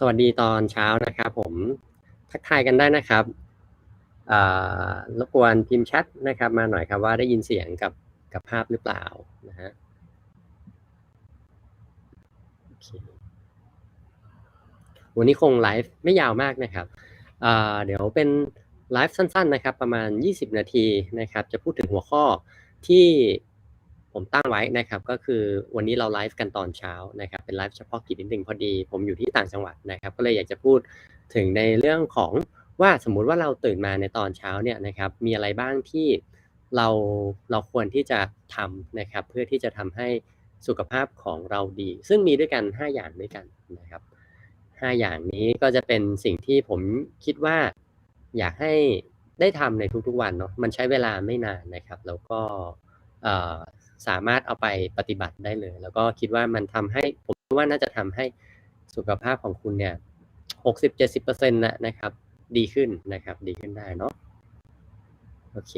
สวัสดีตอนเช้านะครับผมทักทายกันได้นะครับรบกวนพิมพ์แชทนะครับ มาหน่อยครับว่าได้ยินเสียงกับกับภาพหรือเปล่านะฮะวันนี้คงไลฟ์ไม่ยาวมากนะครับเดี๋ยวเป็นไลฟ์สั้น ๆ นะครับ ประมาณ 20 นาทีนะครับ จะพูดถึงหัวข้อที่ ผมตั้งไว้นะครับก็คือวันนี้เราไลฟ์กันตอนเช้านะครับเป็นไลฟ์เฉพาะกิจนิดนึงพอดี ผมอยู่ที่ต่างจังหวัดนะครับ ก็เลยอยากจะพูดถึงในเรื่องของว่าสมมุติว่าเราตื่นมาในตอนเช้าเนี่ยนะครับมีอะไรบ้างที่เราเราควรที่จะทำนะครับเพื่อที่จะทำให้สุขภาพของเราดี ซึ่งมีด้วยกัน 5 อย่างด้วยกันนะครับ 5 อย่างนี้ก็จะเป็นสิ่งที่ผมคิดว่าอยากให้ได้ทำในทุกๆวันเนาะมันใช้เวลาไม่นานนะครับ แล้วก็ สามารถเอาไปปฏิบัติได้เลย แล้วก็คิดว่ามันทำให้ผมว่าน่าจะทำให้สุขภาพของคุณเนี่ย60-70%นะนะครับ ดีขึ้นนะครับ ดีขึ้นได้เนาะโอเค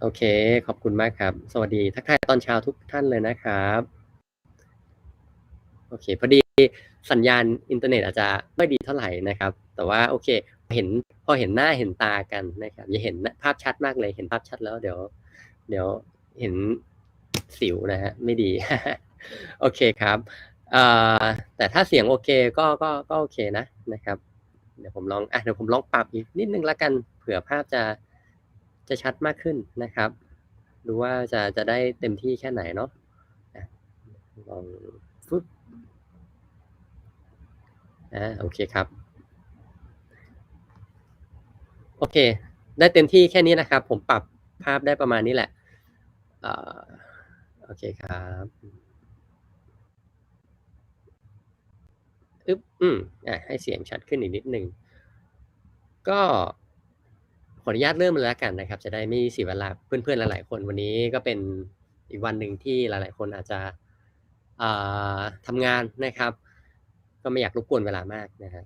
โอเค ขอบคุณมากครับ สวัสดีทักทายตอนเช้าทุกท่านเลยนะครับ โอเค พอดีสัญญาณอินเทอร์เน็ตอาจจะไม่ดีเท่าไหร่นะครับ แต่ว่าโอเค เห็นพอเห็นหน้าเห็นตากันนะครับอย่าเห็นภาพชัดมากเลย เห็นภาพชัดแล้วเดี๋ยว เดี๋ยวเห็นสิวนะฮะไม่ดี โอเคครับแต่ถ้าเสียงโอเคก็ก็ก็โอเคนะนะครับ เดี๋ยวผมลองอะเดี๋ยวผมลองปรับอีกนิดนึงละกันเผื่อภาพจะจะชัดมากขึ้นนะครับ ดูว่าจะจะได้เต็มที่แค่ไหนเนาะอะลองฟึบอ่าโอเคครับ โอเค ได้เต็มที่แค่นี้นะครับ ผมปรับภาพได้ประมาณนี้แหละอโอเคครับอึ๊บอืมอะให้เสียงชัดขึ้นอีกนิดหนึ่ง ก็ขออนุญาตเริ่มเลยแล้วกันนะครับ จะได้ไม่เสียเวลาเพื่อนๆ หลายๆ คนวันนี้ก็เป็นอีกวันหนึ่งที่หลายๆ คนอาจจะทำงานนะครับ ก็ไม่อยากรบกวนเวลามากนะฮะ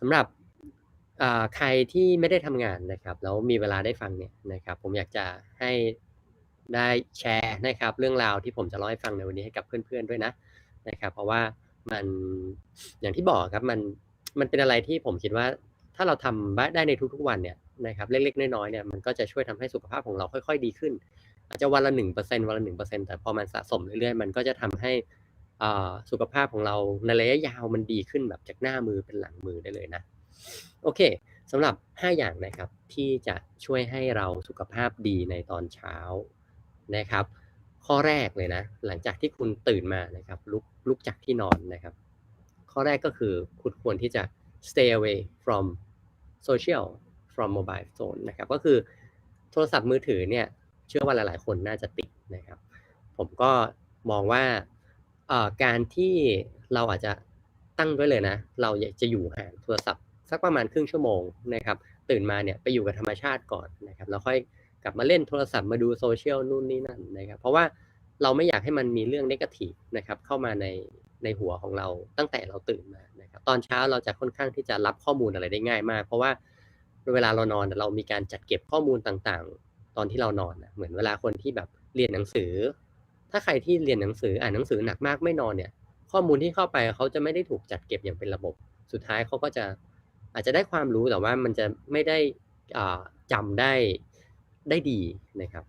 สำหรับ ใครที่ไม่ได้ทำงานนะครับแล้วมีเวลาได้ฟังเนี่ยนะครับ ผมอยากจะให้ได้แชร์นะครับ เรื่องราวที่ผมจะเล่าให้ฟังในวันนี้ให้กับเพื่อนๆด้วยนะนะครับ เพราะว่ามันอย่างที่บอกครับมันมันเป็นอะไรที่ผมคิดว่าถ้าเราทำได้ในทุกๆวันเนี่ยนะครับเล็กๆน้อยๆเนี่ยมันก็จะช่วยทำให้สุขภาพของเราค่อยๆดีขึ้น อาจจะวันละหนึ่งเปอร์เซ็นวันละหนึ่งเปอร์เซ็นแต่พอมันสะสมเรื่อยๆ มันก็จะทำให้อ่าสุขภาพของเราในระยะยาวมันดีขึ้นแบบจากหน้ามือเป็นหลังมือได้เลยนะ อเคสำหรับ 5 อย่างนะครับที่จะช่วยให้เราสุขภาพดีในตอนเช้านะครับ ข้อแรกเลยนะหลังจากที่คุณตื่นมานะครับลุกลุกจากที่นอนนะครับ ข้อแรกก็คือคุณควรที่จะ stay away from social from mobile phone นะครับก็คือโทรศัพท์มือถือเนี่ยเชื่อว่าหลายๆ คนน่าจะติดนะครับ ผมก็มองว่าการที่เราอาจจะตั้งไว้เลยนะ เราจะอยู่ห่างโทรศัพท์ สักประมาณครึ่งชั่วโมงนะครับตื่นมาเนี่ยไปอยู่กับธรรมชาติก่อนนะครับแล้วค่อยกลับมาเล่นโทรศัพท์มาดูโซเชียลนู่นนี่นั่นนะครับเพราะว่าเราไม่อยากให้มันมีเรื่องนกาทีฟนะครับเข้ามาในในหัวของเราตั้งแต่เราตื่นมานะครับตอนเช้าเราจะค่อนข้างที่จะรับข้อมูลอะไรได้ง่ายมาก เพราะว่าเวลาเรานอนเรามีการจัดเก็บข้อมูลต่างๆ ตอนที่เรานอนนะเหมือนเวลาคนที่แบบเรียนหนังสือ ถ้าใครที่เรียนหนังสืออ่านหนังสือหนักมากไม่นอนเนี่ยข้อมูลที่เข้าไปเขาจะไม่ได้ถูกจัดเก็บอย่างเป็นระบบ สุดท้ายเขาก็จะ อาจจะได้ความรู้แต่ว่ามันจะไม่ได้อ่าจำได้ได้ดีนะครับ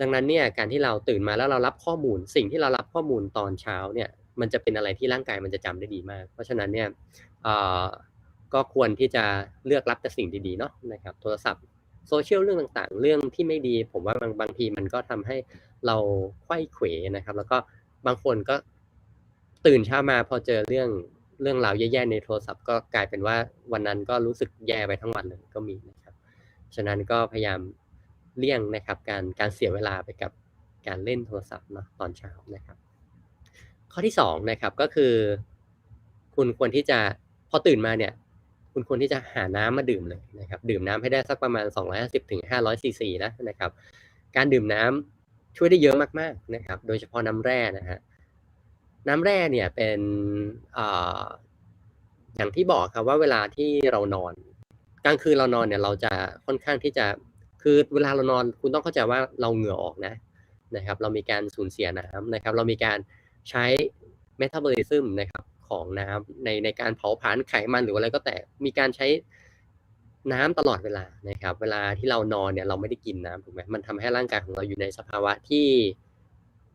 ดังนั้นเนี่ยการที่เราตื่นมาแล้วเรารับข้อมูล สิ่งที่เรารับข้อมูลตอนเช้าเนี่ยมันจะเป็นอะไรที่ร่างกายมันจะจำได้ดีมาก เพราะฉะนั้นเนี่ยก็ควรที่จะเลือกรับแต่สิ่งดีๆเนาะนะครับโทรศัพท์โซเชียลเรื่องต่างๆ เรื่องที่ไม่ดี ผมว่าบางบางทีมันก็ทำให้เราไขว้เขวนะครับ แล้วก็บางคนก็ตื่นเช้ามาพอเจอเรื่อง เรื่องราวแย่ๆในโทรศัพท์ก็กลายเป็นว่าวันนั้นก็รู้สึกแย่ไปทั้งวันเลยก็มีนะครับ ฉะนั้นก็พยายามเลี่ยงนะครับการการเสียเวลาไปกับการเล่นโทรศัพท์นาะตอนเช้านะครับ ข้อที่สองนะครับก็คือ คุณควรที่จะพอตื่นมาเนี่ย คุณควรที่จะหาน้ำมาดื่มเลยนะครับ ดื่มน้ำให้ได้สักประมาณ 250ถึง500ซีซีนะนะครับ การดื่มน้ำช่วยได้เยอะมากๆนะครับ โดยเฉพาะน้ำแร่นะฮะ น้ำแร่เนี่ยเป็นออย่างที่บอกครับว่าเวลาที่เรานอนกลางคืนเรานอนเนี่ยเราจะค่อนข้างที่จะคือเวลาเรานอนคุณต้องเข้าใจว่าเราเหงื่อออกนะนะครับ เรามีการสูญเสียน้ำนะครับ เรามีการใช้ metabolism นะครับของน้ำในในการเผาผลาญไขมันหรืออะไรก็แต่มีการใช้น้ำตลอดเวลานะครับ เวลาที่เรานอนเนี่ยเราไม่ได้กินน้ำถูกไหมมันทำให้ร่างกายของเราอยู่ในสภาวะที่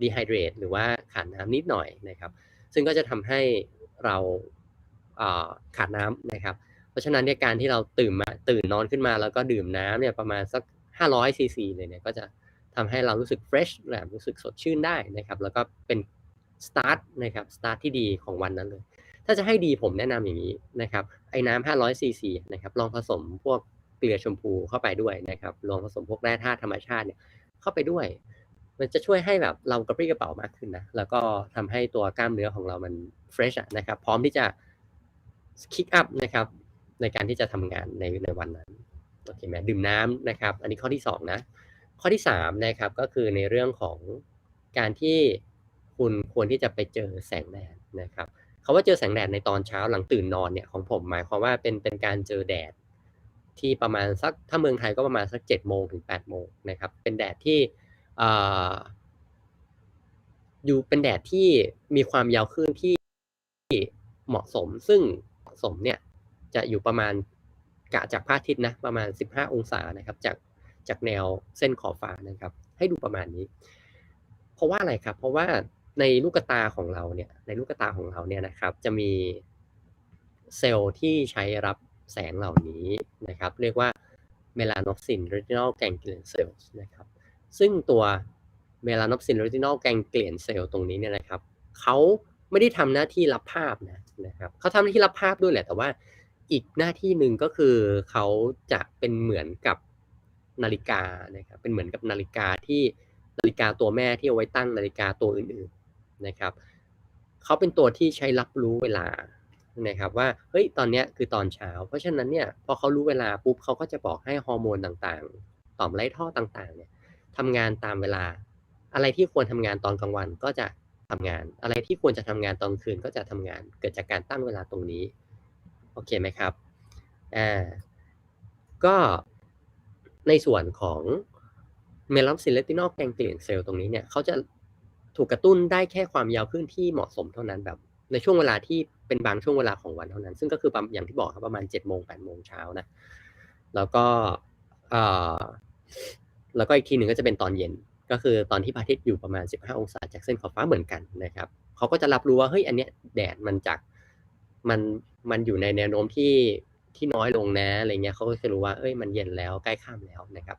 dehydrate หรือว่าขาดน้ำนิดหน่อยนะครับ ซึ่งก็จะทำให้เราขาดน้ำนะครับ เพราะฉะนั้นเนี่ยการที่เราตื่นมาตื่นนอนขึ้นมา แล้วก็ดื่มน้ำเนี่ยประมาณสัก 500ซีซีเลยเนี่ยก็จะทำให้เรารู้สึกเฟรชแบบรู้สึกสดชื่นได้นะครับ แล้วก็เป็นสตาร์ทนะครับสตาร์ทที่ดีของวันนั้นเลย ถ้าจะให้ดีผมแนะนำอย่างนี้นะครับไอ้น้ำ500ซีซีนะครับลองผสมพวกเกลือชมพูเข้าไปด้วยนะครับลองผสมพวกแร่ธาตุธรรมชาติเนี่ยเข้าไปด้วย มันจะช่วยให้แบบเรากระปรี้กระเป๋ามากขึ้นนะ แล้วก็ทำให้ตัวกล้ามเนื้อของเรามันเฟรชนะครับ พร้อมที่จะคิกอัพนะครับ ในการที่จะทำงานในในวันนั้นโอเคไหมดื่มน้ำนะครับ อันนี้ข้อที่2นะข้อที่3นะครับก็คือในเรื่องของการที่คุณควรที่จะไปเจอแสงแดดนะครับคาว่าเจอแสงแดดในตอนเช้าหลังตื่นนอนเนี่ยของผมหมายความว่าเป็นเป็นการเจอแดดที่ประมาณสักถ้าเมืองไทยก็ประมาณสักเจ็ดโมงถึงแปดโมงนะครับเป็นแดดที่ อยู่เป็นแดดที่มีความยาวคลื่นที่เหมาะสม ซึ่งเหมาะสมเนี่ยจะอยู่ประมาณกะจากพระอาทิตย์นะประมาณ 15 องศานะครับ จากจากแนวเส้นขอบฟ้านะครับ ให้ดูประมาณนี้ เพราะว่าอะไรครับ เพราะว่าในลูกตาของเราเนี่ย ในลูกตาของเราเนี่ยนะครับ จะมีเซลล์ที่ใช้รับแสงเหล่านี้นะครับ เรียกว่าเมลานอฟซินเรตินอลแกงกลียนเซลล์นะครับ ซึ่งตัวเมลานอฟซินเรตินอลแกงเกลียนเซลล์ตรงนี้เนี่ยนะครับเขาไม่ได้ทำหน้าที่รับภาพนะนะครับเขาทำหน้าที่รับภาพด้วยแหละ แต่ว่าอีกหน้าที่หนึ่งก็คือเขาจะเป็นเหมือนกับนาฬิกานะครับเป็นเหมือนกับนาฬิกาที่นาฬิกาตัวแม่ที่เอาไว้ตั้งนาฬิกาตัวอื่นๆนะครับเขาเป็นตัวที่ใช้รับรู้เวลานะครับว่าเฮ้ยตอนนี้คือตอนเช้า เพราะฉะนั้นเนี่ยพอเขารู้เวลาปุ๊บเขาก็จะบอกให้ฮอร์โมนต่างๆ ต่อมไร้ท่อต่างๆเนี่ย ทำงานตามเวลา อะไรที่ควรทำงานตอนกลางวันก็จะทำงาน อะไรที่ควรจะทำงานตอนคืนก็จะทำงาน เกิดจากการตั้งเวลาตรงนี้โอเคไหมครับอ่าก็ในส่วนของเมลานซินเลตินอลแกงเกลียนเซลล์ตรงนี้เนี่ยเขาจะถูกกระตุ้นได้แค่ความยาวคลื่นที่เหมาะสมเท่านั้นแบบในช่วงเวลาที่เป็นบางช่วงเวลาของวันเท่านั้น ซึ่งก็คืออย่างที่บอกครับประมาณ7จ็ดโมงแปดโมงเช้านะ แล้วก็เอ่อ แล้วก็อีกทีหนึ่งก็จะเป็นตอนเย็น ก็คือตอนที่พระอาทิตย์อยู่ประมาณ 15 องศาจากเส้นขอบฟ้าเหมือนกันนะครับเขาก็จะรับรู้ว่าเฮ้ยอันเนี้ยแดดมันจากมันมันอยู่ในแนวโน้มที่ที่น้อยลงนะอะไรเงี้ยเขาก็จะรู้ว่าเอ้ยมันเย็นแล้วใกล้ค่ำแล้วนะครับ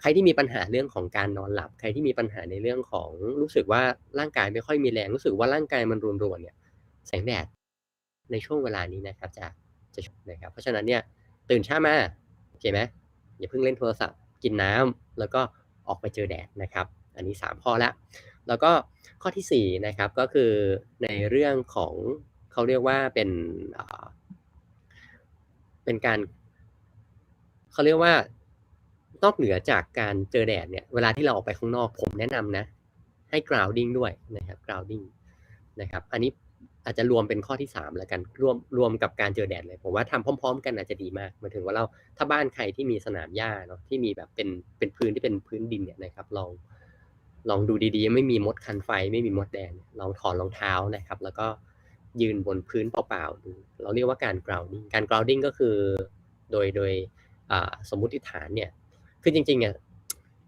ใครที่มีปัญหาเรื่องของการนอนหลับ ใครที่มีปัญหาในเรื่องของรู้สึกว่าร่างกายไม่ค่อยมีแรงรู้สึกว่าร่างกายมันรุนรวนเนี่ยแสงแดดในช่วงเวลานี้นะครับจะจะนะครับเพราะฉะนั้นเนี่ยตื่นเช้ามาโอเคไหมอย่าเพิ่งเล่นโทรศัพท์ กินน้ำแล้วก็ออกไปเจอแดดนะครับ อันนี้ 3 ข้อแล้วแล้วก็ข้อที่4นะครับก็คือในเรื่องของเขาเรียกว่าเป็นเป็นการเขาเรียกว่านอกเหนือจากการเจอแดดเนี่ยเวลาที่เราออกไปข้างนอกผมแนะนำนะให้ grounding ด้วยนะครับ grounding นะครับ อันนี้ อาจจะรวมเป็นข้อที่3แล้วกันรวมรวมกับการเจอแดดเลย ผมว่าทำพร้อม ๆ กันอาจจะดีมากหมายถึงว่าเราถ้าบ้านใครที่มีสนามหญ้าเนาะที่มีแบบเป็นเป็นพื้นที่เป็นพื้นดินเนี่ยนะครับลองลองดูดีๆ ไม่มีมดคันไฟ ไม่มีมดแดงลองถอดรองเท้านะครับ แล้วก็ยืนบนพื้นเปล่าๆดูเราเรียกว่าการ grounding การ grounding ก็คือโดยโดยสมมุติฐานเนี่ยคือจริงๆเนี่ย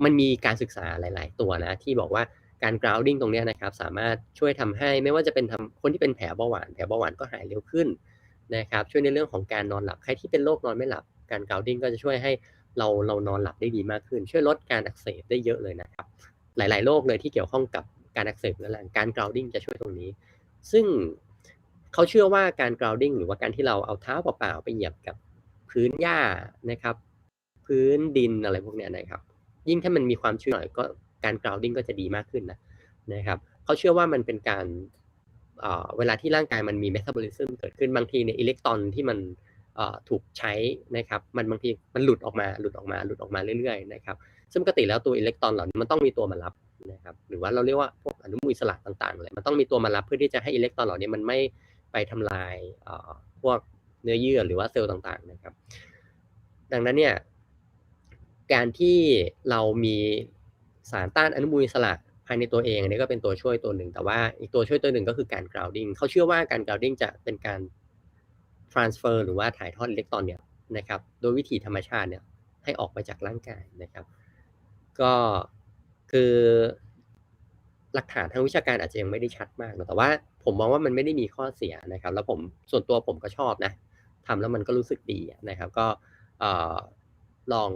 มันมีการศึกษาหลาย ๆ ตัวนะที่บอกว่า การ grounding ตรงนี้นะครับ สามารถช่วยทำให้ไม่ว่าจะเป็นทำคนที่เป็นแผลเบาหวานแผลเบาหวานก็หายเร็วขึ้นนะครับ ช่วยในเรื่องของการนอนหลับใครที่เป็นโรคนอนไม่หลับ การ grounding ก็จะช่วยให้เราเรานอนหลับได้ดีมากขึ้น ช่วยลดการอักเสบได้เยอะเลยนะครับ หลาย ๆ โรคเลยที่เกี่ยวข้องกับการอักเสบนั่นแหละการ grounding จะช่วยตรงนี้ ซึ่งเขาเชื่อว่าการ grounding หรือว่าการที่เราเอาเท้าเปล่าๆไปเหยียบกับพื้นหญ้านะครับ พื้นดินอะไรพวกนี้นะครับ ยิ่งถ้ามันมีความชื้นหน่อยก็ การ grounding ก็จะดีมากขึ้นนะนะครับเขาเชื่อว่ามันเป็นการเวลาที่ร่างกายมันมี metabolism เกิดขึ้นบางทีในอิเล็กตรอนที่มันถูกใช้นะครับมันบางทีมันหลุดออกมาหลุดออกมาหลุดออกมาเรื่อยๆนะครับซึ่งปกติแล้วตัวอิเล็กตรอนเหล่านี้มันต้องมีตัวมารับนะครับหรือว่าเราเรียกว่าพวกอนุมูลอิสระต่างๆเลยมันต้องมีตัวมารับเพื่อที่จะให้อิเล็กตรอนเหล่านี้มันไม่ไปทำลายพวกเนื้อเยื่อหรือว่าเซลล์ต่างๆนะครับ ดังนั้นเนี่ยการที่เรามี สารต้านอนุมูลอิสระภายในตัวเองอันนี้ก็เป็นตัวช่วยตัวหนึ่ง แต่ว่าอีกตัวช่วยตัวหนึ่งก็คือการ grounding เขาเชื่อว่าการ grounding จะเป็นการ transfer หรือว่าถ่ายทอดอิเล็กตรอนเนี่ยนะครับ โดยวิธีธรรมชาติเนี่ยให้ออกไปจากร่างกายนะครับ ก็คือหลักฐานทางวิชาการอาจจะยังไม่ได้ชัดมากนะแต่ว่าผมมองว่ามันไม่ได้มีข้อเสียนะครับ แล้วผมส่วนตัวผมก็ชอบนะทำแล้วมันก็รู้สึกดีนะครับ ก็ออลอง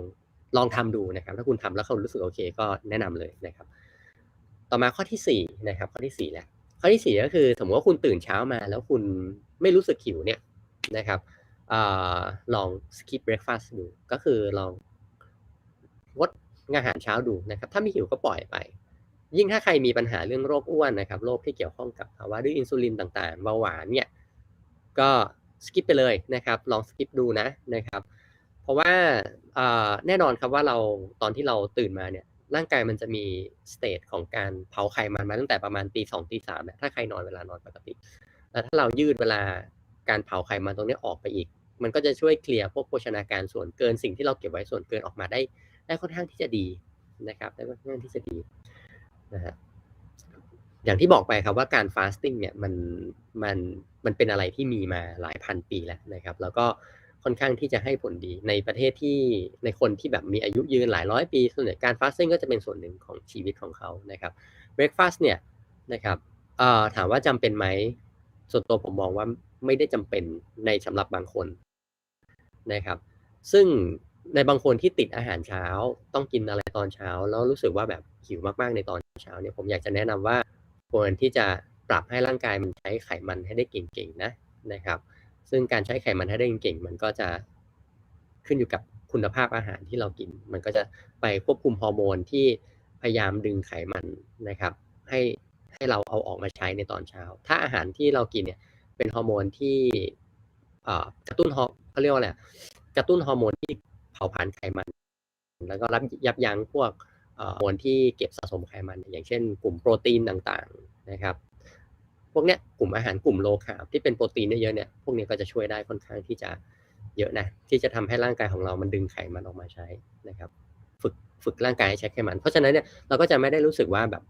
ลองทำดูนะครับ ถ้าคุณทำแล้วคุณรู้สึกโอเค ก็แนะนำเลยนะครับ ต่อมาข้อที่สี่นะครับ ข้อที่สี่แหละข้อที่สี่ก็คือสมมติว่าคุณตื่นเช้ามา แล้วคุณไม่รู้สึกหิวเนี่ยนะครับอลอง skip breakfast ดู ก็คือลองงดอาหารเช้าดูนะครับ ถ้าไม่หิวก็ปล่อยไป ยิ่งถ้าใครมีปัญหาเรื่องโรคอ้วนนะครับ โรคที่เกี่ยวข้องกับภาวะดื้ออินซูลินต่างๆเบาหวานเนี่ย ก็สกิปไปเลยนะครับ ลองสกิปดูนะนะครับ เพราะว่าแน่นอนครับว่าเราตอนที่เราตื่นมาเนี่ยร่างกายมันจะมีสเตจของการเผาไขมันมาตั้งแต่ประมาณตีสองตีสามเนี่ยถ้าใครนอนเวลานอนปกติแล้วถ้าเรายืดเวลาการเผาไขมันตรงนี้ออกไปอีก มันก็จะช่วยเคลียร์พวกโภชนาการส่วนเกินสิ่งที่เราเก็บไว้ส่วนเกินออกมาได้ ได้ค่อนข้างที่จะดีนะครับ ได้ค่อนข้างที่จะดีนะฮะอย่างที่บอกไปครับว่าการฟาสติ้งเนี่ยมันมันมันเป็นอะไรที่มีมาหลายพันปีแล้วนะครับ แล้วก็ ค่อนข้างที่จะให้ผลดีในประเทศที่ในคนที่แบบมีอายุยืนหลายร้อยปีส่วนใหญ่การฟาสติ้งก็จะเป็นส่วนหนึ่งของชีวิตของเขานะครับเบรกฟาสเนี่ยนะครับถามว่าจำเป็นไหมส่วนตัวผมมองว่าไม่ได้จำเป็นในสำหรับบางคนนะครับ ซึ่งในบางคนที่ติดอาหารเช้าต้องกินอะไรตอนเช้า แล้วรู้สึกว่าแบบหิวมากๆในตอนเช้าเนี่ยผมอยากจะแนะนำว่าควรที่จะปรับให้ร่างกายมันใช้ไขมันให้ได้เก่งๆนะนะครับ ซึ่งการใช้ไขมันให้ได้เก่งๆมันก็จะขึ้นอยู่กับคุณภาพอาหารที่เรากิน มันก็จะไปควบคุมฮอร์โมนที่พยายามดึงไขมันนะครับ ให้ให้เราเอาออกมาใช้ในตอนเช้า ถ้าอาหารที่เรากินเนี่ยเป็นฮอร์โมนที่กระตุ้นฮอเขาเรียกว่าอะไรกระตุ้นฮอร์โมนที่เผาผลาญไขมัน แล้วก็รับยับยั้งพวกฮอร์โมนที่เก็บสะสมไขมัน อย่างเช่น กลุ่มโปรตีนต่างๆนะครับ วกเนี้ยกลุ่มอาหารกลุ่มโลคาร์บที่เป็นโปรตีนเยอะๆเนี่ยพวกนี้ก็จะช่วยได้ค่อนข้างที่จะเยอะนะที่จะทำให้ร่างกายของเรามันดึงไขมันออกมาใช้นะครับ ฝึกฝึกร่างกายให้ใช้ไขมัน เพราะฉะนั้นเนี่ยเราก็จะไม่ได้รู้สึกว่าแบบ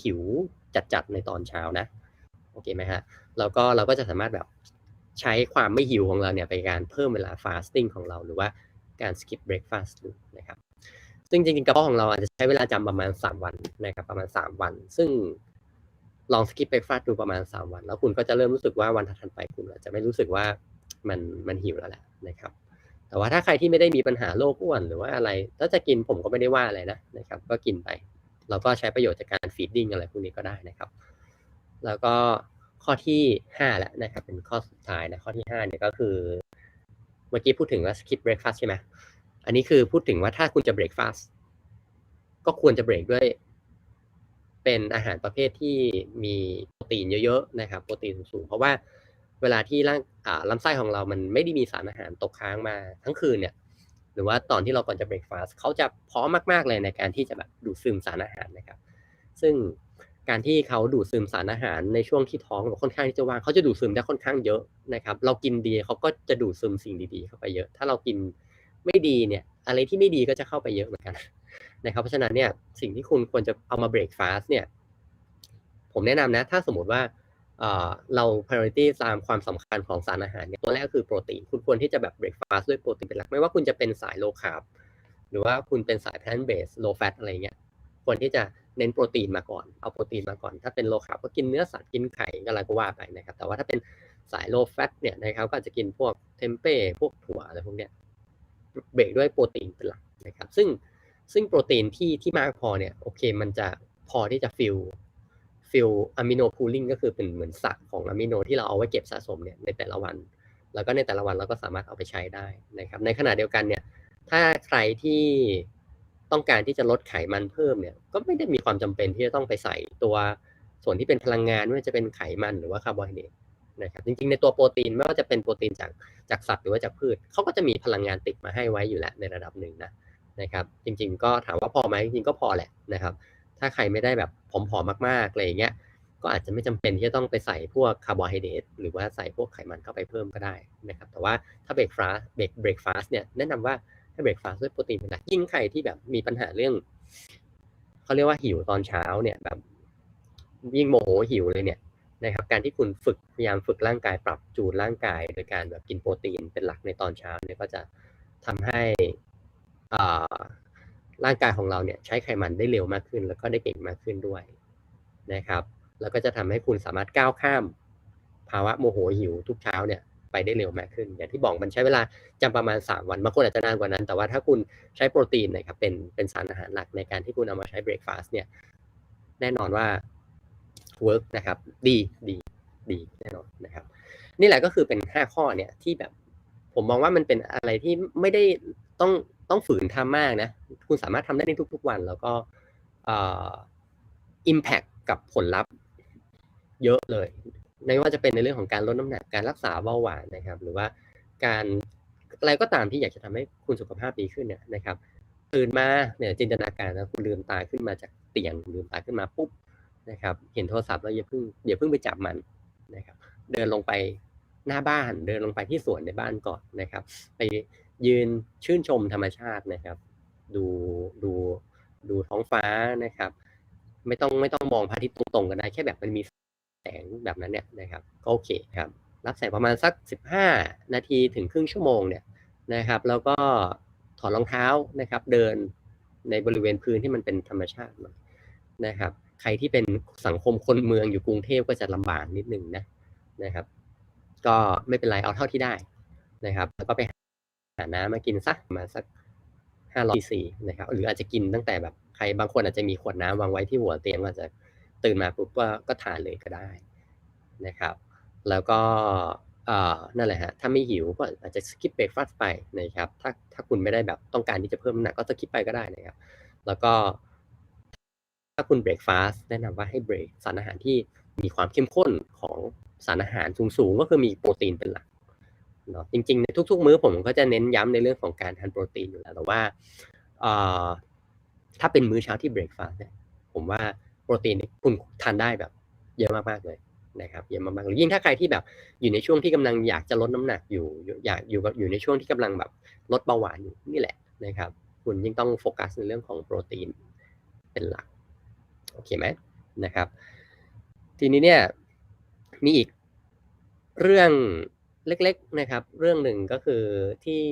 หิวจัดๆในตอนเช้านะโอเคไหมฮะแล้วก็เราก็จะสามารถแบบใช้ความไม่หิวของเราเนี่ยไปการเพิ่มเวลาฟาสติ้งของเราหรือว่าการ skip breakfast ดูนะครับซึ่งจริงๆกระเพาะของเราอาจจะใช้เวลาจำประมาณ 3 วันนะครับประมาณ 3 วัน ซึ่ง ลอง skip breakfast ดูประมาณ 3 วัน แล้วคุณก็จะเริ่มรู้สึกว่าวันถัดไปคุณจะไม่รู้สึกว่ามันมันหิวแล้วแหละนะครับ แต่ว่าถ้าใครที่ไม่ได้มีปัญหาโรคอ้วนหรือว่าอะไรถ้าจะกินผมก็ไม่ได้ว่าอะไรนะนะครับ ก็กินไปแล้วก็ใช้ประโยชน์จากการฟีดดิ้งอะไรพวกนี้ก็ได้นะครับ แล้วก็ข้อที่5แล้วนะครับ เป็นข้อสุดท้ายนะข้อที่5เนี่ยก็คือ เมื่อกี้พูดถึงว่า skip breakfast ใช่ไหมอันนี้คือพูดถึงว่าถ้าคุณจะ breakfast ก็ควรจะเบรกด้วย เป็นอาหารประเภทที่มีโปรตีนเยอะๆนะครับโปรตีนสูงเพราะว่าเวลาที่ร่างลำไส้ของเรามันไม่ได้มีสารอาหารตกค้างมาทั้งคืนเนี่ยหรือว่าตอนที่เราก่อนจะ breakfast เขาจะพร้อมมากๆเลยในการที่จะแบบดูดซึมสารอาหารนะครับ ซึ่งการที่เขาดูดซึมสารอาหารในช่วงที่ท้องค่อนข้างที่จะว่างเขาจะดูดซึมได้ค่อนข้างเยอะนะครับ เรากินดีเขาก็จะดูดซึมสิ่งดีๆเข้าไปเยอะ ถ้าเรากินไม่ดีเนี่ย อะไรที่ไม่ดีก็จะเข้าไปเยอะเหมือนกัน นะครับ เพราะฉะนั้นเนี่ยสิ่งที่คุณควรจะเอามา break fast เนี่ยผมแนะนำนะ ถ้าสมมติว่าเรา priority ตามความสำคัญของสารอาหารเนี่ยตัวแรกก็คือโปรตีนคุณควรที่จะแบบ break fast ด้วยโปรตีนเป็นหลัก ไม่ว่าคุณจะเป็นสาย low carb หรือว่าคุณเป็นสาย plant based low fat อะไรเงี้ยควรที่จะเน้นโปรตีนมาก่อน เอาโปรตีนมาก่อน ถ้าเป็นโลคาร์บก็กินเนื้อสัตว์กินไข่ก็อะไรก็ว่าไปนะครับ แต่ว่าถ้าเป็นสายโลแฟตเนี่ยนะครับก็จะกินพวกเทมเป้พวกถั่วอะไรพวกเนี้ยเบรกด้วยโปรตีนเป็นหลักนะครับ ซึ่ง ซึ่งโปรตีนที่ที่มากพอเนี่ยโอเคมันจะพอที่จะฟิลฟิลอะมิโนพูลิ่งก็คือเป็นเหมือนสักของอะมิโนที่เราเอาไว้เก็บสะสมเนี่ยในแต่ละวัน แล้วก็ในแต่ละวันเราก็สามารถเอาไปใช้ได้นะครับในขณะเดียวกันเนี่ยถ้าใครที่ต้องการที่จะลดไขมันเพิ่มเนี่ยก็ไม่ได้มีความจำเป็นที่จะต้องไปใส่ตัวส่วนที่เป็นพลังงานไม่ว่าจะเป็นไขมันหรือว่าคาร์โบไฮเดรตนะครับจริงๆในตัวโปรตีนไม่ว่าจะเป็นโปรตีนจากจากสัตว์หรือว่าจากพืชเขาก็จะมีพลังงานติดมาให้ไว้อยู่แล้วในระดับหนึ่งนะ นะครับ จริง ๆ ก็ถามว่าพอไหมจริงๆก็พอแหละนะครับ ถ้าใครไม่ได้แบบผอมๆมากๆอะไรอย่างเงี้ยก็อาจจะไม่จำเป็นที่จะต้องไปใส่พวกคาร์โบไฮเดรตหรือว่าใส่พวกไขมันเข้าไปเพิ่มก็ได้นะครับ แต่ว่าถ้าเบรกฟาสเบรกเบรกฟาสเนี่ยแนะนำว่าให้เบรกฟาสด้วยโปรตีนเป็นหลักยิ่งใครที่แบบมีปัญหาเรื่องเขาเรียกว่าหิวตอนเช้าเนี่ยแบบยิ่งโมโหหิวเลยเนี่ยนะครับ การที่คุณฝึกพยายามฝึกร่างกายปรับจูนร่างกาย โดยการแบบกินโปรตีนเป็นหลักในตอนเช้าเนี่ยก็จะทำให้ ร่างกายของเราเนี่ยใช้ไขมันได้เร็วมากขึ้น แล้วก็ได้เก่งมากขึ้นด้วยนะครับ แล้วก็จะทำให้คุณสามารถก้าวข้าม ภาวะโมโหหิวทุกเช้าเนี่ยไปได้เร็วมากขึ้น อย่างที่บอกมันใช้เวลาจำประมาณ 3 วันบางคนอาจจะนานกว่านั้น แต่ว่าถ้าคุณใช้โปรตีนนะครับเป็นเป็นสารอาหารหลักในการที่คุณเอามาใช้เบรกฟาสต์เนี่ยแน่นอนว่าเวิร์กนะครับ ดีดีดีแน่นอนนะครับ นี่แหละก็คือเป็น 5 ข้อเนี่ยที่แบบผมมองว่ามันเป็นอะไรที่ไม่ได้ต้อง ต้องฝืนทำมากนะ คุณสามารถทำได้ในทุก ๆวัน แล้วก็อ่อ impact กับผลลัพธ์เยอะเลย ไม่ว่าจะเป็นในเรื่องของการลดน้ำหนักการรักษาเบาหวานนะครับ หรือว่าการอะไรก็ตามที่อยากจะทำให้คุณสุขภาพดีขึ้นเนี่ยนะครับตื่นมาเนี่ยจินตนาการนะคุณลืมตาขึ้นมาจากเตียงลืมตาขึ้นมาปุ๊บนะครับ เห็นโทรศัพท์แล้วอย่าเพิ่งอย่าเพิ่งไปจับมันนะครับ เดินลงไปหน้าบ้านเดินลงไปที่สวนในบ้านก่อนนะครับ ไป ยืนชื่นชมธรรมชาตินะครับ ดูดูดูท้องฟ้านะครับ ไม่ต้องไม่ต้องมองพระอาทิตย์ตรงๆกันได้แค่แบบมันมีแสงแบบนั้นเนี่ยนะครับก็โอเคครับรับแสงประมาณสัก 15 นาทีถึงครึ่งชั่วโมงเนี่ยนะครับ แล้วก็ถอดรองเท้านะครับ เดินในบริเวณพื้นที่มันเป็นธรรมชาติหน่อยนะครับ ใครที่เป็นสังคมคนเมืองอยู่กรุงเทพก็จะลำบากนิดนึงนะนะครับ ก็ไม่เป็นไรเอาเท่าที่ได้นะครับ แล้วก็ไป หาน้ำมากินสักมาสัก500ซีซีนะครับ หรืออาจจะกินตั้งแต่แบบใครบางคนอาจจะมีขวดน้ำวางไว้ที่หัวเตียงก็อาจจะตื่นมาปุ๊บก็ก็ทานเลยก็ได้นะครับ แล้วก็นั่นแหละฮะถ้าไม่หิวก็อาจจะสกิปเบรกฟาสต์ไปนะครับถ้าถ้าคุณไม่ได้แบบต้องการที่จะเพิ่มน้ำหนักก็สกิปไปก็ได้นะครับ แล้วก็ถ้าคุณเบรกฟาสต์แนะนำว่าให้เบรกสารอาหารที่มีความเข้มข้นของสารอาหารสูงๆก็คือมีโปรตีนเป็นหลัก เนาะจริง ๆ ในทุก ๆ มื้อผมก็จะเน้นย้ำในเรื่องของการทานโปรตีนอยู่แล้วแต่ว่าถ้าเป็นมื้อเช้าที่เบรกฟาสต์เนี่ยผมว่าโปรตีนคุณทานได้แบบเยอะมากๆเลยนะครับเยอะมากๆเลยยิ่งถ้าใครที่แบบอยู่ในช่วงที่กำลังอยากจะลดน้ำหนักอยู่อยากอยู่อยู่ในช่วงที่กำลังแบบลดเบาหวานอยู่นี่แหละนะครับ คุณยิ่งต้องโฟกัสในเรื่องของโปรตีนเป็นหลักโอเคไหมนะครับ ทีนี้เนี่ยมีอีกเรื่อง เล็กๆนะครับ เรื่องหนึ่งก็คือที่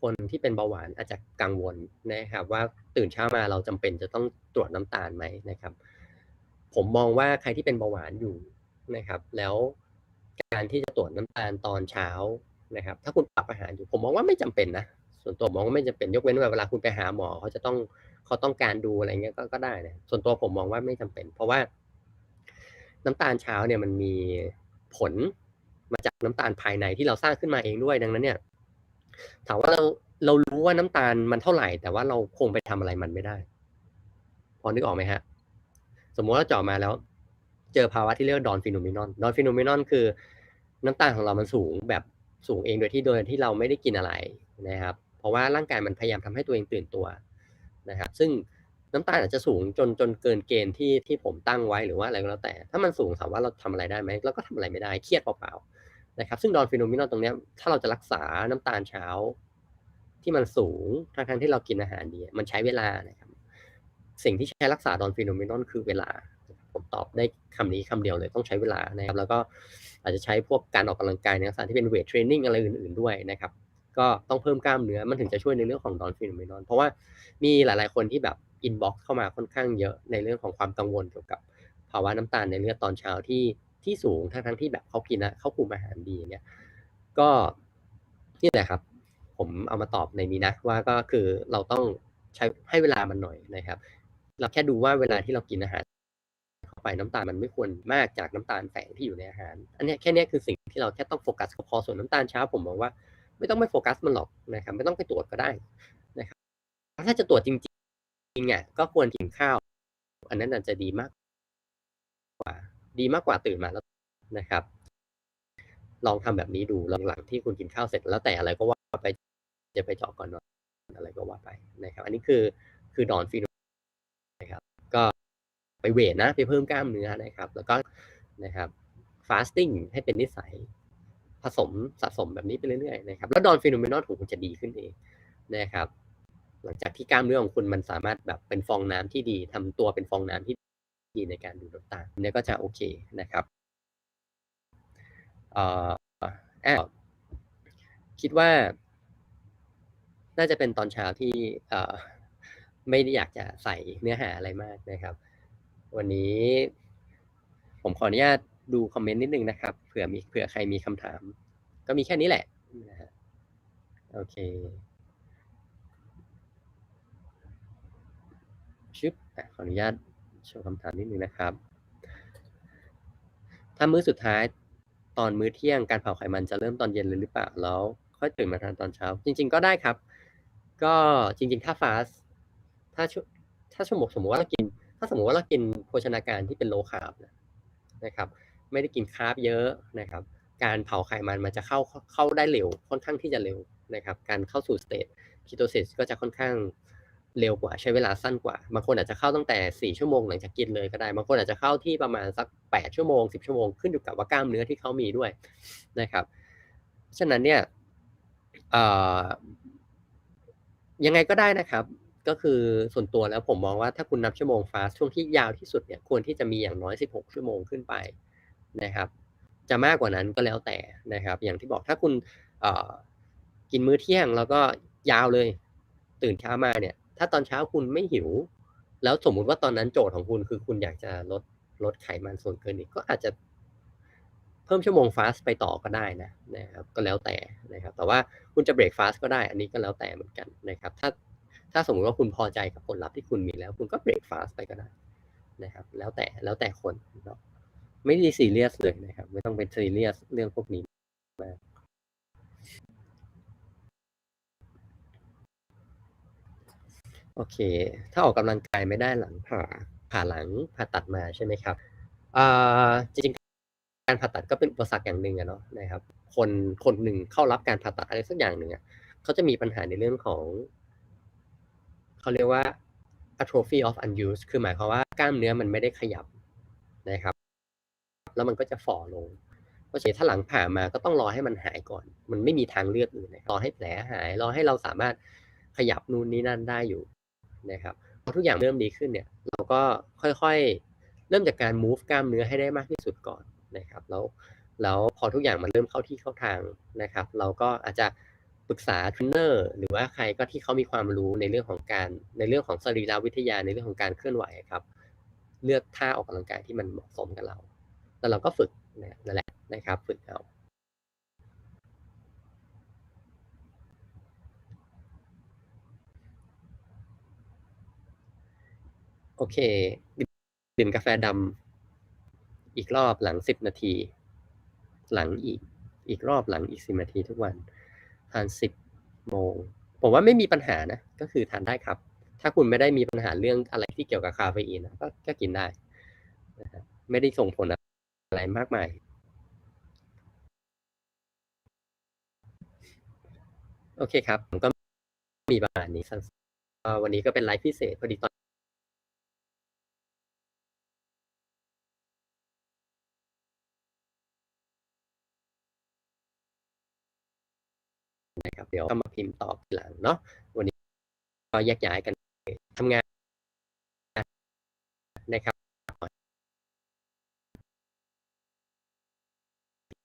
คนที่เป็นเบาหวานอาจจะกังวลนะครับ ว่าตื่นเช้ามาเราจำเป็นจะต้องตรวจน้ำตาลไหมนะครับ ผมมองว่าใครที่เป็นเบาหวานอยู่นะครับ แล้วการที่จะตรวจน้ำตาลตอนเช้านะครับ ถ้าคุณปรับอาหารอยู่ผมมองว่าไม่จำเป็นนะส่วนตัวมองว่าไม่จำเป็นยกเว้นว่าเวลาคุณไปหาหมอเขาจะต้องเขาต้องการดูอะไรเงี้ยก็ก็ได้นะส่วนตัวผมมองว่าไม่จำเป็น เพราะว่าน้ำตาลเช้าเนี่ยมันมีผล มาจากน้ำตาลภายในที่เราสร้างขึ้นมาเองด้วยดังนั้นเนี่ย ถามว่าเราเรารู้ว่าน้ำตาลมันเท่าไหร่ แต่ว่าเราคงไปทำอะไรมันไม่ได้ พอนึกออกไหมฮะ สมมุติว่าเจาะมาแล้ว เจอภาวะที่เรียกว่าดอนฟิโนมินอนดอนฟิโนมินอนคือ น้ำตาลของเรามันสูงแบบสูงเองโดยที่โดยที่เราไม่ได้กินอะไรนะครับ เพราะว่าร่างกายมันพยายามทำให้ตัวเองตื่นตัวนะครับ ซึ่ง น้ำตาลอาจจะสูงจนจนเกินเกณฑ์ที่ที่ผมตั้งไว้หรือว่าอะไรก็แล้วแต่ ถ้ามันสูงถามว่าเราทำอะไรได้ไหมเราก็ทำอะไรไม่ได้เครียดเปล่าๆนะครับ ซึ่งดอนฟิโนมินอนตรงนี้ถ้าเราจะรักษาน้ำตาลเช้า ที่มันสูงทั้งทั้งที่เรากินอาหารดี มันใช้เวลานะครับ สิ่งที่ใช้รักษาดอนฟิโนมินอนคือเวลา ผมตอบได้คำนี้คำเดียวเลยต้องใช้เวลานะครับ แล้วก็อาจจะใช้พวกการออกกำลังกายในลักษณะที่เป็นเวทเทรนนิ่งอะไรอื่น ๆด้วยนะครับ ก็ต้องเพิ่มกล้ามเนื้อมันถึงจะช่วยในเรื่องของดอนฟิโนมินอนเพราะว่ามีหลาย ๆคนที่แบบ อินบ็อกซ์เข้ามาค่อนข้างเยอะในเรื่องของความกังวลเกี่ยวกับภาวะน้ำตาลในเลือดตอนเช้าที่ที่สูงทั้งทั้งที่แบบเขากินนะเขาคุมอาหารดีเนี่ยก็นี่แหละครับ ผมเอามาตอบในนี้นะว่าก็คือเราต้องใช้ให้เวลามันหน่อยนะครับ เราแค่ดูว่าเวลาที่เรากินอาหารเข้าไปน้ำตาลมันไม่ควรมากจากน้ำตาลแฝงที่อยู่ในอาหาร อันนี้แค่นี้คือสิ่งที่เราแค่ต้องโฟกัสก็พอส่วนน้ำตาลเช้าผมมองว่า ไม่ต้องไม่โฟกัสมันหรอกนะครับ ไม่ต้องไปตรวจก็ได้นะครับ ถ้าจะตรวจจ ริงๆอะก็ควรกินข้าว อันนั้นอาจจะดีมากกว่า ดีมากกว่าตื่นมาแล้วนะครับ ลองทำแบบนี้ดูหลังๆที่คุณกินข้าวเสร็จแล้วแต่อะไรก็ว่าไปจะไปเจาะก่อนนอนอะไรก็ว่าไปนะครับ อันนี้คือคือดอนฟีโนนะครับ ก็ไปเวทนะไปเพิ่มกล้ามเนื้อนะครับ แล้วก็นะครับฟาสติ้งให้เป็นนิสัยผสมสะสมแบบนี้ไปเรื่อยๆนะครับ แล้วดอนฟิโนเมนอนของคุณจะดีขึ้นเองนะครับ ลังจากที่กล้ามเนื้อของคุณมันสามารถแบบเป็นฟองน้ำที่ดีทำตัวเป็นฟองน้ำที่ดีในการดูน้ำตาลเนี่ยก็จะโอเคนะครับเอ่อคิดว่า น่าจะเป็นตอนเช้าที่เอ่อไม่ได้อยากจะใส่เนื้อหาอะไรมากนะครับ วันนี้ผมขออนุญาตดูคอมเมนต์นิดนึงนะครับเผื่อมีเผื่อใครมีคำถาม ก็มีแค่นี้แหละโอเคชึบอะ ขออนุญาตโชว์คำถามนิดนึงนะครับ ถ้ามื้อสุดท้ายตอนมื้อเที่ยงการเผาไขมันจะเริ่มตอนเย็นเลยหรือเปล่าแล้วค่อยตื่นมาทานตอนเช้า จริง ๆ ก็ได้ครับ ก็จริง ๆ ถ้าฟาสถ้าช่วถ้าชั่วโมงสมมติว่าเรากิน ถ้าสมมติว่าเรากินโภชนาการที่เป็นโลคาร์บนะครับ ไม่ได้กินคาร์บเยอะนะครับ การเผาไขมันมันจะเข้าเข้าได้เร็วค่อนข้างที่จะเร็วนะครับ การเข้าสู่สเตจคีโตซิสก็จะค่อนข้าง เร็วกว่าใช้เวลาสั้นกว่าบางคนอาจจะเข้าตั้งแต่ 4 ชั่วโมงหลังจากกินเลยก็ได้บางคนอาจจะเข้าที่ประมาณสัก 8 ชั่วโมง 10 ชั่วโมงขึ้นอยู่กับว่ากล้ามเนื้อที่เขามีด้วยนะครับฉะนั้นเนี่ยยังไงก็ได้นะครับ ก็คือส่วนตัวแล้วผมมองว่าถ้าคุณนับชั่วโมงฟาสช่วงที่ยาวที่สุดเนี่ยควรที่จะมีอย่างน้อย 16 ชั่วโมงขึ้นไปนะครับจะมากกว่านั้นก็แล้วแต่นะครับ อย่างที่บอกถ้าคุณกินมื้อเที่ยงแล้วก็ยาวเลย ตื่นเช้ามาเนี่ย ถ้าตอนเช้าคุณไม่หิว แล้วสมมุติว่าตอนนั้นโจทย์ของคุณคือคุณอยากจะลดลดไขมันส่วนเกินอีกก็อาจจะเพิ่มชั่วโมงฟาสไปต่อก็ได้นะนะครับ ก็แล้วแต่นะครับ แต่ว่าคุณจะเบรกฟาสก็ได้ อันนี้ก็แล้วแต่เหมือนกันนะครับ ถ้าถ้าสมมติว่าคุณพอใจกับผลลัพธ์ที่คุณมีแล้ว คุณก็เบรกฟาสไปก็ได้นะครับ แล้วแต่แล้วแต่คนเนาะไม่ได้ซีเรียสเลยนะครับ ไม่ต้องเป็นซีเรียสเรื่องพวกนี้มาก โอเค ถ้าออกกำลังกายไม่ได้หลังผ่าผ่าหลังผ่าตัดมาใช่ไหมครับจริงการผ่าตัดก็เป็นอุปสรรคอย่างหนึ่งอะเนาะนะครับ คนคนหนึ่งเข้ารับการผ่าตัดอะไรสักอย่างหนึ่งอะเขาจะมีปัญหาในเรื่องของเขาเรียกว่า atrophy of unused คือหมายความว่ากล้ามเนื้อมันไม่ได้ขยับนะครับ แล้วมันก็จะฝ่อลงเพราะฉะนั้นถ้าหลังผ่ามาก็ต้องรอให้มันหายก่อน มันไม่มีทางเลือกอื่นรอให้แผลหายรอให้เราสามารถขยับนู่นนี่นั่นได้อยู่ นะครับพอทุกอย่างเริ่มดีขึ้นเนี่ยเราก็ค่อยๆ เริ่มจากการ move กล้ามเนื้อให้ได้มากที่สุดก่อนนะครับแล้วแล้วพอทุกอย่างมันเริ่มเข้าที่เข้าทางนะครับ เราก็อาจจะปรึกษาเทรนเนอร์หรือว่าใครก็ที่เขามีความรู้ในเรื่องของการในเรื่องของสรีรวิทยาในเรื่องของการเคลื่อนไหวครับ เลือกท่าออกกำลังกายที่มันเหมาะสมกับเรา แล้วเราก็ฝึกนั่นแหละนะครับ ฝึกเอา โอเค ดื่มกาแฟดำอีกรอบหลังสิบนาที หลังอีก อีกรอบหลังอีกสิบนาทีทุกวัน ทานสิบโมง ผมว่าไม่มีปัญหานะ ก็คือทานได้ครับ ถ้าคุณไม่ได้มีปัญหาเรื่องอะไรที่เกี่ยวกับคาเฟอีนนะก็ก็กินได้นะไม่ได้ส่งผลอะไรมากมายโอเคครับผมก็มีประมาณนี้สั้นวันนี้ก็เป็นไลฟ์พิเศษพอดีตอน เดี๋ยวก็มาพิมพ์ตอบทีหลังเนาะวันนี้ก็แยกย้ายกันทำงานนะครับ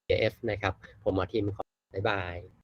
เอฟนะครับ ผมหมอทีมขอบายบาย